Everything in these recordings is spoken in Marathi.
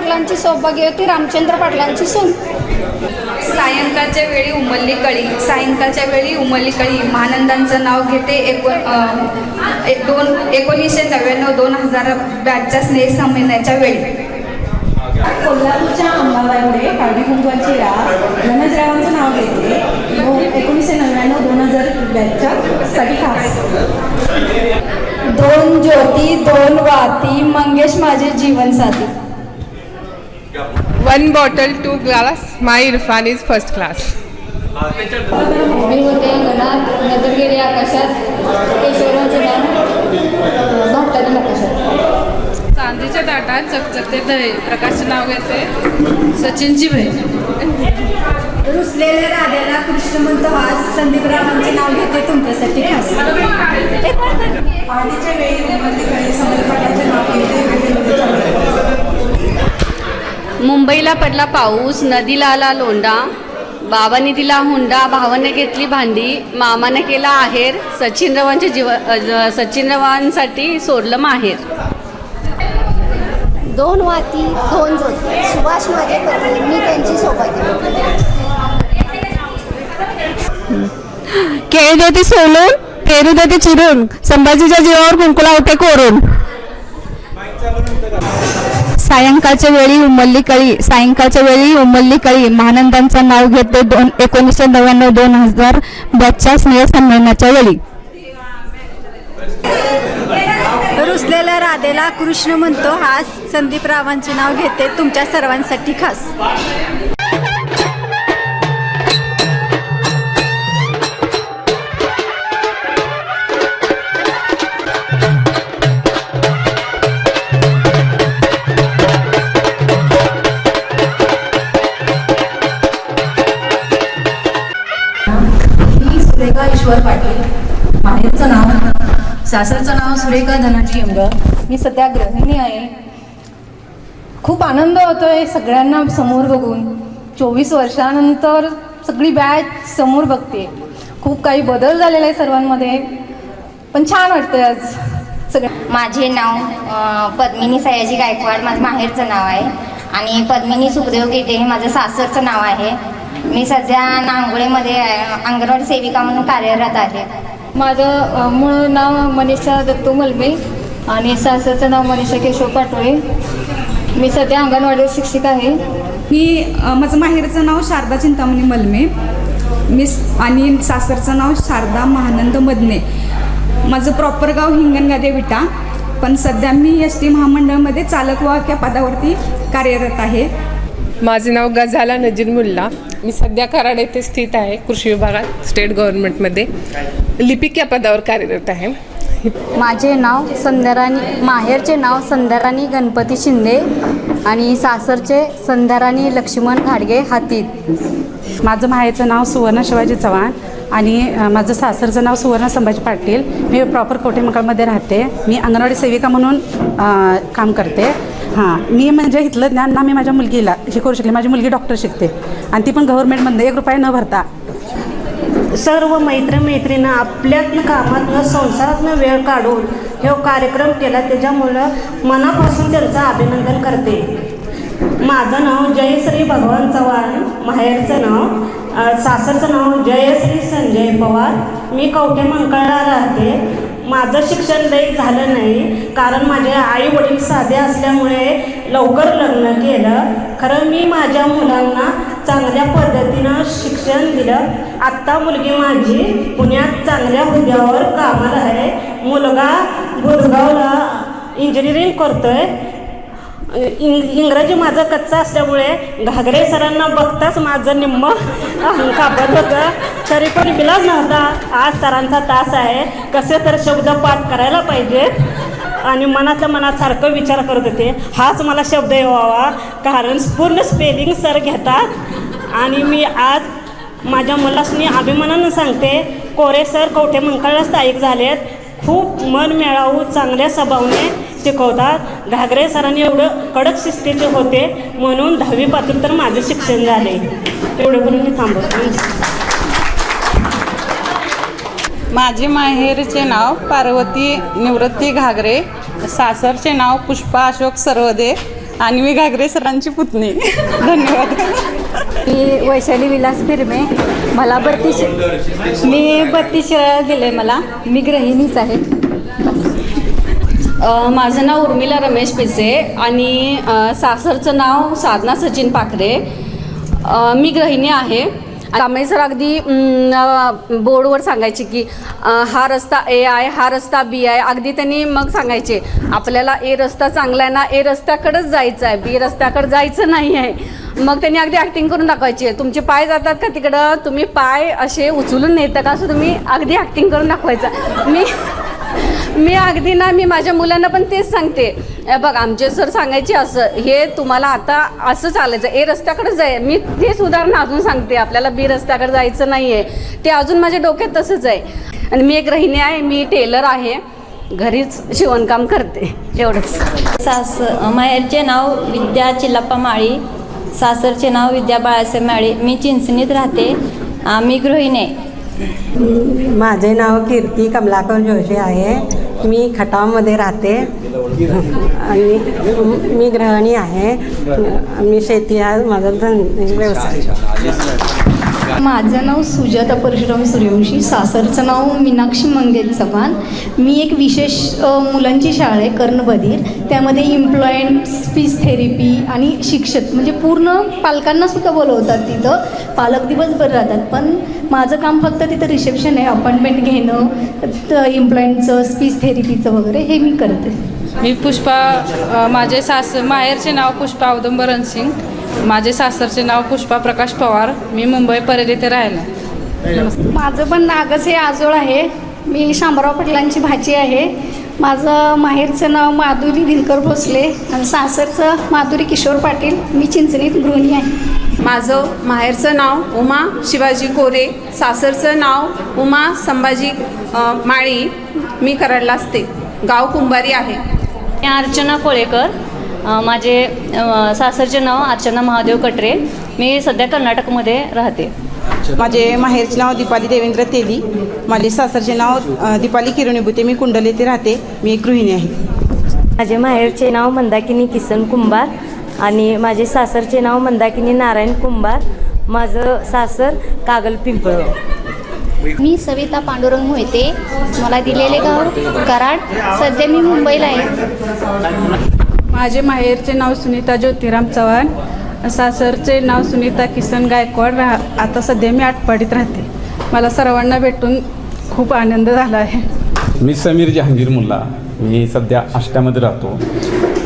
पाटलांची सौभाग्यवती रामचंद्र पाटलांची सून. सायंकाळच्या वेळी उमलली कळी सायंकाळच्या वेळी उमलली कळी महानंदांचं नाव घेते एकोण एक दोन एकोणीसशे नव्याण्णव दोन हजार बॅचच्या स्नेह संमेलनाच्या वेळी. कोल्हापूरच्या अंबाबाईकडे काळी कुंकवाची राख धनजरावांचं नाव घेते. एकोणीसशे नव्याण्णव दोन हजार बॅचच्या साठी खास. दोन ज्योती दोन वाती मंगेश माझे जीवन One bottle, two glass. My Irfan is first class. मी होते अंगणात नजर गेली आकाशात केशवराचं नाव भारतातील आकाशात चांदीच्या ताटात चकचकते दही प्रकाशचं नाव घेते सचिनची बहीण. रुसलेल्या राध्याला कृष्ण म्हणतो हास संदीपरावांचे नाव घेते तुमच्यासाठी खास. आधीच्या वेळी उमलती कळी संदीपरावांचे नाव घेते मुंबईला पडला पाऊस नदीला आला लोंडा बाबाने दिला हुंडा भावाने घेतली भांडी मामाने केला आहेर. सचिनरावांच्या जीव सचिनरावांसाठी सोडलं माहेर. दोन वाती दोन ज्योती सुभाष माझे मी त्यांची सौभाग्यवती केळी देते सोलून पेरू देते चिरून संभाजीच्या जीवावर कुंकुला होते कोरून. सायंकाळच्या वेळी उमलली कळी सायंकाळच्या वेळी उमलली कळी महानंदांचं नाव घेते दोन एकोणीसशे नव्याण्णव दोन हजार बॅचच्या स्नेह संमेलनाच्या वेळी रुसलेल्या राधेला कृष्ण म्हणतो हास संदीपरावांचे नाव घेते तुमच्या सर्वांसाठी खास. सासरचं नाव सुरेखा धनाजी अंग मी सध्या गृहिणी आहे. खूप आनंद होतोय सगळ्यांना समोर बघून. चोवीस वर्षानंतर सगळी बॅच समोर बघते. खूप काही बदल झालेला आहे सर्वांमध्ये. पण छान वाटतंय आज सगळं माझे नाव पद्मिनी सयाजी गायकवाड. माझं माहेरचं नाव आहे. आणि पद्मिनी सुखदेव गेटे हे माझं सासरचं नाव आहे. मी सध्या नांगोळेमध्ये अंगणवाडी सेविका म्हणून कार्यरत आहे. माझं मूळ नाव मनीषा दत्तू मलबे आणि सासरचं नाव मनीषा केशव पाटोळे. मी सध्या अंगणवाडीवर शिक्षिका आहे. मी माझं माहेरचं नाव शारदा चिंतामणी मलमे मी आणि सासरचं नाव शारदा महानंद मदने. माझं प्रॉपर गाव हिंगणगादे विटा. पण सध्या मी एस टी महामंडळामध्ये चालक वाहक या पदावरती कार्यरत आहे. माझे नाव गझाला नजीर मुल्ला. मी सध्या कराड येथे स्थित आहे कृषी विभागात स्टेट गव्हर्नमेंटमध्ये. लिपिक या पदावर कार्यरत आहे. माझे नाव संध्याराणी माहेरचे नाव संध्याराणी गणपती शिंदे आणि सासरचे संध्याराणी लक्ष्मण घाडगे हातीत माझं माहेरचं नाव सुवर्ण शिवाजी चव्हाण. आणि माझं सासरचं नाव सुवर्ण संभाजी पाटील. मी प्रॉपर कोठेमकाळमध्ये राहते. मी अंगणवाडी सेविका म्हणून काम करते. हां मी म्हणजे इथलं ज्ञान ना मी माझ्या मुलगीला शिकवू करू शकले. माझी मुलगी डॉक्टर शिकते. आणि ती पण गव्हर्नमेंटमध्ये एक रुपया न भरता. सर्व मैत्रमैत्रीनं आपल्यातनं कामातनं संसारातनं वेळ काढून हे कार्यक्रम केला त्याच्यामुळं मनापासून त्यांचं अभिनंदन करते. माझं नाव जयश्री भगवान चव्हाण माहेरचं नाव. सासरचं नाव जयश्री संजय पवार. मी कवठे मंकाळला राहते. माझं शिक्षण लई झालं नाही कारण माझे आई वडील साधे असल्यामुळे लवकर लग्न केलं. खरं मी माझ्या मुलांना चांगल्या पद्धतीनं शिक्षण दिलं. आत्ता मुलगी माझी पुण्यात चांगल्या हुद्यावर कामाला आहे. मुलगा गुरगावला इंजिनिअरिंग करतोय. इंग इंग्रजी माझं कच्चा असल्यामुळे घागरे सरांना बघताच माझं निम्म कापत होतं. तरी पण विलाज नव्हता. आज सरांचा तास आहे. कसे तर शब्द पाठ करायला पाहिजे आणि मनातल्या मनात सारखं विचार करत होते. हाच मला शब्द यावा. कारण पूर्ण स्पेलिंग सर घेतात. आणि मी आज माझ्या मुलासनी अभिमानानं सांगते कोरे सर कवठे मंकाळला स्थायिक झालेत. खूप मन मिळावू चांगल्या स्वभावाने शिकवतात. घागरे सरांनी एवढं कडक शिस्तीचे होते म्हणून दहावी पासून तर माझं शिक्षण झाले. तेवढं करून मी थांबवतो. माझे माहेरचे नाव पार्वती निवृत्ती घागरे सासरचे नाव पुष्पा अशोक सर्वदे आणि मी घागरे सरांची पुतणी. धन्यवाद. मी वैशाली विलास फिरमे. मला बत्तीस मी बत्तीस दिले मला. मी गृहिणीच आहे. माझं नाव उर्मिला रमेश पिसे आणि सासरचं नाव साधना सचिन पाखरे. मी गृहिणी आहे. त्यामुळे सर अगदी बोर्डवर सांगायचे की हा रस्ता ए आहे हा रस्ता बी आहे. अगदी त्यांनी मग सांगायचे आपल्याला ए रस्ता चांगला आहे ना ए रस्त्याकडंच जायचं आहे. बी रस्त्याकडं जायचं नाही आहे. मग त्यांनी अगदी ॲक्टिंग करून दाखवायची. तुमचे पाय जातात का तिकडं? तुम्ही पाय असे उचलून नेता का? असं तुम्ही अगदी ॲक्टिंग करून दाखवायचं. मी मी अगदी ना मी माझ्या मुलांना पण तेच सांगते. बघ आमचे सर सांगायचे असं. हे तुम्हाला आता असं चालायचं. ए रस्त्याकडे जाय. मी तेच उदाहरण अजून सांगते. आपल्याला बी रस्त्याकडे जायचं नाही आहे ते अजून माझ्या डोक्यात तसंच आहे. आणि मी एक गृहिणी आहे. मी टेलर आहे. घरीच शिवणकाम करते. एवढंच. सास माहेरचे नाव विद्या चिल्लप्पा माळी. सासरचे नाव विद्या बाळासाहेब माळे. मी चिंचणीत राहते. मी गृहिणी आहे. माझे नाव कीर्ती कमलाकर जोशी आहे. मी खटावमध्ये राहते. आणि मी गृहिणी आहे. मी शेती हा माझा धन व्यवसाय. माझं नाव सुजाता परशुराम सूर्यवंशी सासरचं नाव मीनाक्षी मंगेश चव्हाण. मी एक विशेष मुलांची शाळा आहे कर्णबधीर. त्यामध्ये इम्प्लॉयंट स्पीच थेरपी आणि शिक्षक म्हणजे पूर्ण पालकांना सुद्धा बोलवतात तिथं. पालक दिवसभर राहतात पण माझं काम फक्त तिथं रिसेप्शन आहे अपॉइंटमेंट घेणं इम्प्लॉयंटचं स्पीच थेरपीचं वगैरे हे मी करते. मी पुष्पा माझे सास माहेरचे नाव पुष्पा औदंबर रणसिंग माझे सासरचे नाव पुष्पा प्रकाश पवार. मी मुंबई परेल येथे राहिला माझं पण नागस हे आजोळ आहे. मी शामराव पाटलांची भाची आहे. माझं माहेरचं नाव माधुरी दिनकर भोसले आणि सासरचं माधुरी किशोर पाटील. मी चिंचणीत गृहिणी आहे. माझं माहेरचं नाव उमा शिवाजी कोरे. सासरचं नाव उमा संभाजी माळी. मी कराडला असते. गाव कुंभारी आहे. मी अर्चना कोळेकर. माझे सासरचे नाव अर्चना महादेव कटरे. मी सध्या कर्नाटकमध्ये राहते. माझे माहेरचे नाव दीपाली देवेंद्र तेली. माझे सासरचे नाव दीपाली किरणीभूते. मी कुंडल येथे राहते. मी एक गृहिणी आहे. माझे माहेरचे नाव मंदाकिनी किसन कुंभार आणि माझे सासरचे नाव मंदाकिनी नारायण कुंभार. माझं सासर कागल पिंपळ मी सविता पांडुरंग मोहिते. मला दिलेले गाव कराड. सध्या मी मुंबईला आहे. माझे माहेरचे नाव सुनीता ज्योतिराम चव्हाण सासरचे नाव सुनीता किसन गायकवाड राहा आता सध्या मी आटपाडीत राहते. मला सर्वांना भेटून खूप आनंद झाला आहे. मी समीर जहांगीर मुल्ला. मी सध्या आष्ट्यामध्ये राहतो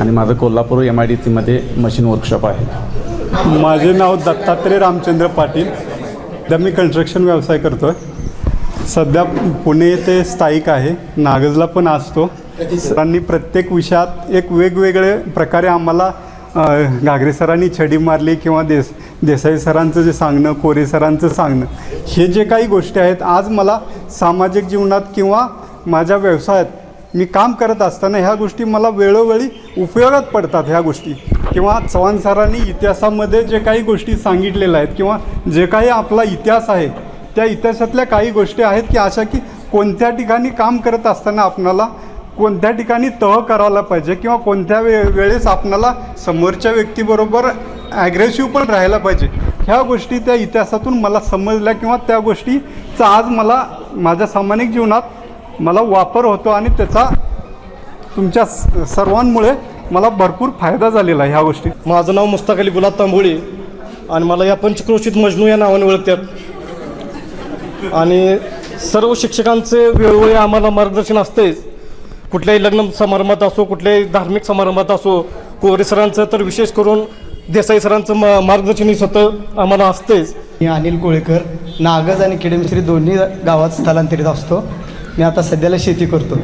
आणि माझं कोल्हापूर एम आय डी सीमध्ये मशीन वर्कशॉप आहे. माझे नाव दत्तात्रय रामचंद्र पाटील. सध्या मी कन्स्ट्रक्शन व्यवसाय करतो आहे सध्या पुणे येथे स्थायिक आहे. नागजला पण असतो. सरांनी प्रत्येक विषयात एक वेगवेगळे प्रकारे आम्हाला घागरे सरांनी छडी मारली किंवा देस देसाई सरांचं जे सांगणं कोरे सरांचं सांगणं हे जे काही गोष्टी आहेत आज मला सामाजिक जीवनात किंवा माझ्या व्यवसायात मी काम करत असताना ह्या गोष्टी मला वेळोवेळी उपयोगात पडतात ह्या गोष्टी. किंवा चव्हाण सरांनी इतिहासामध्ये जे काही गोष्टी सांगितलेल्या आहेत किंवा जे काही आपला इतिहास आहे त्या इतिहासातल्या काही गोष्टी आहेत की अशा की कोणत्या ठिकाणी काम करत असताना आपणाला कोणत्या ठिकाणी तह करायला पाहिजे किंवा कोणत्या वे वेळेस आपणाला समोरच्या व्यक्तीबरोबर ॲग्रेसिव्ह पण राहायला पाहिजे? ह्या गोष्टी त्या इतिहासातून मला समजल्या किंवा त्या गोष्टीचा आज मला माझ्या सामाजिक जीवनात मला वापर होतो आणि त्याचा तुमच्या स- सर्वांमुळे मला भरपूर फायदा झालेला आहे ह्या गोष्टी. माझं नाव मुस्ताक अली गुलाब तांबोळी आणि मला या पंचक्रोशीत मजनू या नावाने ओळखतात. आणि सर्व शिक्षकांचे वेळोवेळी आम्हाला मार्गदर्शन असतेच कुठल्याही लग्न समारंभात असो कुठल्याही धार्मिक समारंभात असो कोरे सरांचं तर विशेष करून देसाई सरांचं मा मार्गदर्शन हे स्वतः आम्हाला असतेच. मी अनिल कोळेकर नागज आणि किडेमिस्त्री दोन्ही गावात स्थलांतरित असतो. मी आता सध्याला शेती करतो.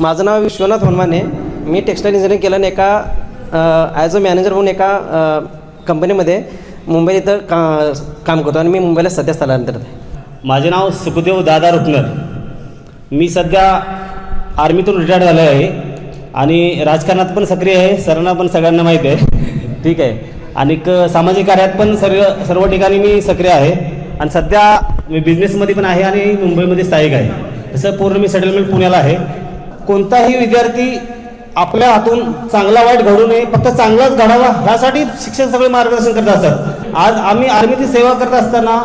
माझं नाव विश्वनाथ हनुमाने. मी टेक्स्टाईल इंजिनिअरिंग केलं आणि एका ॲज अ मॅनेजर म्हणून एका कंपनीमध्ये मुंबईत इथं का काम करतो आणि मी मुंबईला सध्या स्थलांतरित आहे. माझे नाव सुखदेव दादा रुपनर मी सध्या आर्मीतून रिटायर्ड झालो आहे आणि राजकारणात पण सक्रिय आहे सरांना पण सगळ्यांना माहीत आहे. ठीक आहे. आणि सामाजिक कार्यात पण सर्व सर्व ठिकाणी मी सक्रिय आहे. आणि सध्या मी बिझनेसमध्ये पण आहे आणि मुंबईमध्ये स्थायिक आहे. तसं पूर्ण मी सेटलमेंट पुण्याला आहे. कोणताही विद्यार्थी आपल्या हातून चांगला वाईट घडू नये फक्त चांगलाच घडावा ह्यासाठी शिक्षक सगळे मार्गदर्शन करत असतात. आज आम्ही आर्मीची सेवा करत असताना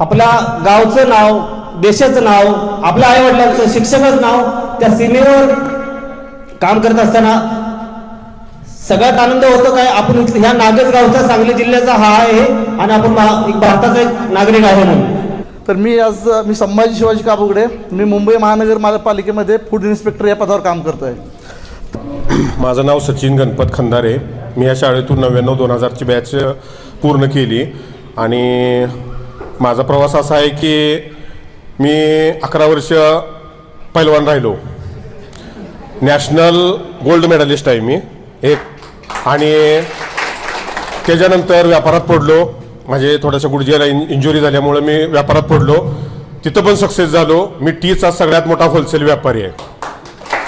आपल्या गावचं नाव देशाचं नाव आपल्या आईवडिलांचं शिक्षकाचं नाव त्या सीमेवर काम करत असताना सगळ्यात आनंद होतो काय? आपण ह्या नागज गावचा सांगली जिल्ह्याचा हा आहे आणि आपण भारताचा एक नागरिक आहे म्हणून. तर मी आज मी संभाजी शिवाजी काबुगडे मी मुंबई महानगर महापालिकेमध्ये फूड इन्स्पेक्टर या पदावर काम करतो आहे माझं नाव सचिन गणपत खंदारे. मी या शाळेतून नव्याण्णव दोन हजारची बॅच पूर्ण केली. आणि माझा प्रवास असा आहे की मी अकरा वर्ष पैलवान राहिलो. नॅशनल गोल्ड मेडलिस्ट आहे मी. एक. आणि त्याच्यानंतर व्यापारात पडलो. माझे थोड्याशा गुडघ्याला इन इंजुरी झाल्यामुळे मी व्यापारात पडलो. तिथं पण सक्सेस झालो. मी टीचा सगळ्यात मोठा होलसेल व्यापारी आहे.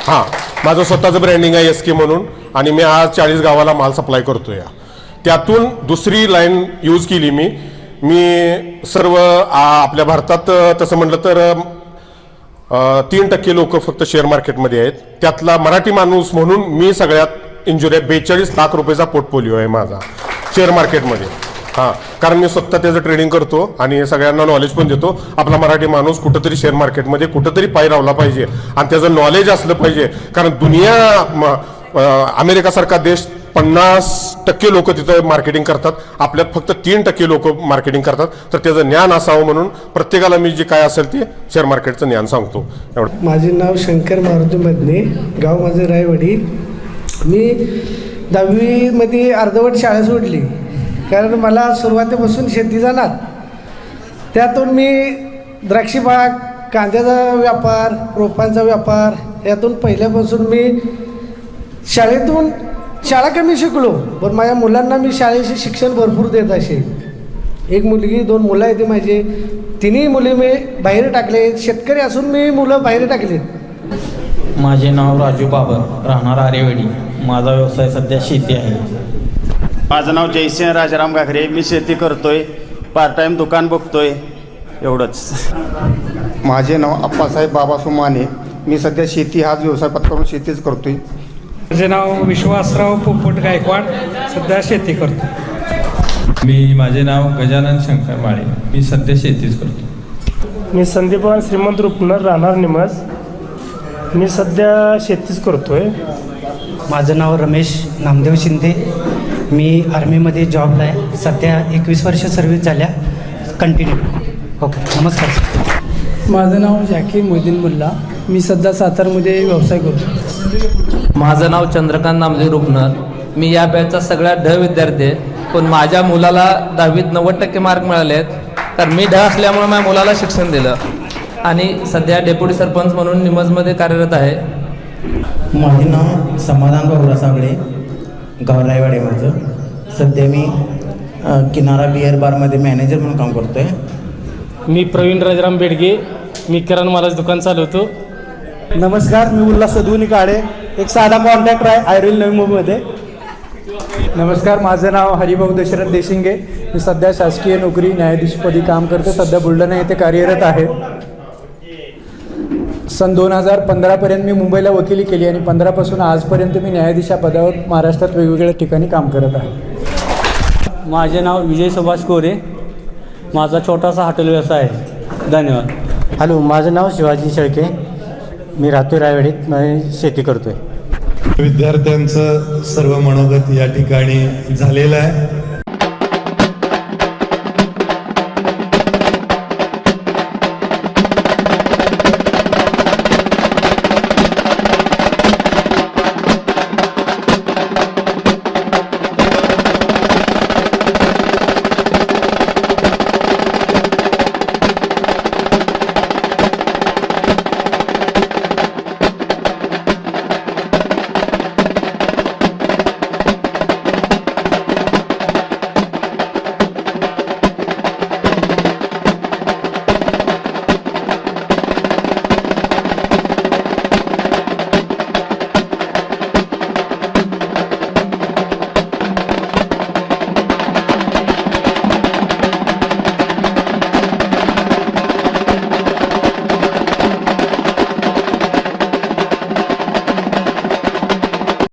हां. माझं स्वतःचं ब्रँडिंग आहे एस के म्हणून. आणि मी आज चाळीस गावाला माल सप्लाय करतो या त्यातून दुसरी लाईन यूज केली मी. मी सर्व आपल्या भारतात तसं म्हटलं तर तीन टक्के लोक फक्त शेअर मार्केटमध्ये आहेत. त्यातला मराठी माणूस म्हणून मी सगळ्यात इंजुरी आहे. बेचाळीस लाख रुपयेचा पोर्टफोलिओ आहे माझा शेअर मार्केटमध्ये हां कारण मी स्वतः त्याचं ट्रेडिंग करतो आणि सगळ्यांना नॉलेज पण देतो. आपला मराठी माणूस कुठंतरी शेअर मार्केटमध्ये कुठंतरी पाय रावला पाहिजे. आणि त्याचं नॉलेज असलं पाहिजे. कारण दुनिया म- अमेरिकासारखा देश पन्नास टक्के लोक तिथं मार्केटिंग करतात. आपल्यात फक्त तीन टक्के लोक मार्केटिंग करतात. तर त्याचं ज्ञान असावं म्हणून प्रत्येकाला मी जे काय असेल ते शेअर मार्केटचं ज्ञान सांगतो. एवढं. माझे नाव शंकर मारुती मधने गाव माझे रायवाडी. मी दहावीमध्ये अर्धवट शाळा सोडली. कारण मला सुरुवातीपासून शेती जाणार. त्यातून मी द्राक्षीबाग कांद्याचा व्यापार रोपांचा व्यापार यातून पहिल्यापासून मी शाळेतून शाळा कमी शिकलो पण माझ्या मुलांना मी शाळेचे शिक्षण भरपूर देत असे. एक मुलगी दोन मुलं आहेत माझी. तिन्ही मुली मी बाहेर टाकले. शेतकरी असून मी मुलं बाहेर टाकलेत. माझे नाव राजू बाबर. राहणार आरेवाडी. माझा व्यवसाय सध्या शेती आहे. माझं नाव जयसिंह राजाराम घागरे. मी शेती करतोय. पार्ट टाईम दुकान बघतोय. एवढंच. माझे नाव अप्पासाहेब बाबासो माने मी सध्या शेती हाच व्यवसाय पत्करून शेतीच करतोय. माझे नाव विश्वासराव पोपट गायकवाड. सध्या शेती करतो. मी माझे नाव गजानन शंकर माळे. मी सध्या शेतीच करतो. मी संदीपान श्रीमंत रुपनर राहणार निमज. मी सध्या शेतीच करतोय. माझं नाव रमेश नामदेव शिंदे. मी आर्मीमध्ये जॉबला आहे. सध्या एकवीस वर्ष सर्व्हिस झाल्या. कंटिन्यू ओके नमस्कार सर माझं नाव झाकीर मोदीन मुल्ला. मी सध्या सातारमध्ये व्यवसाय करतो. माझं नाव चंद्रकांत नामदेव रुपनर. मी या बॅचचा सगळ्यात ढ विद्यार्थी आहे. पण माझ्या मुलाला दहावीत नव्वद टक्के मार्क मिळाले आहेत तर मी ढ असल्यामुळे माझ्या मुलाला शिक्षण दिलं. आणि सध्या डेप्युटी सरपंच म्हणून निमजमध्ये कार्यरत आहे. माझे नाव समाधान बाबुरा साबळे गाव रायवाडे माझं. सध्या मी किनारा बिअर बारमध्ये मॅनेजर म्हणून काम करतो आहे मी प्रवीण राजाराम बेडगे. मी किराणा मालाचं दुकान चालवतो. नमस्कार मी उल्हास सदुनी काळे. एक साधा कॉन्ट्रॅक्टर आहे आयरिल नवी मुंबईमध्ये. नमस्कार माझं नाव हरिभाऊ दशरथ देशिंगे. मी सध्या शासकीय नोकरी न्यायाधीशपदी काम करतो. सध्या बुलढाणा येथे कार्यरत आहे. सन दोन हजार पंधरापर्यंत मी मुंबईला वकिली केली आणि पंधरापासून आजपर्यंत मी न्यायाधीश या पदावर महाराष्ट्रात वेगवेगळ्या ठिकाणी काम करत आहे. माझे नाव विजय सुभाष कोरे. माझा छोटासा हॉटेल व्यवसाय आहे. धन्यवाद. हॅलो माझं नाव शिवाजी शेळके. मी राहतो रायवाडीत शेती करतो आहे विद्यार्थ्यांचं सर्व मनोगत या ठिकाणी झालेलं आहे.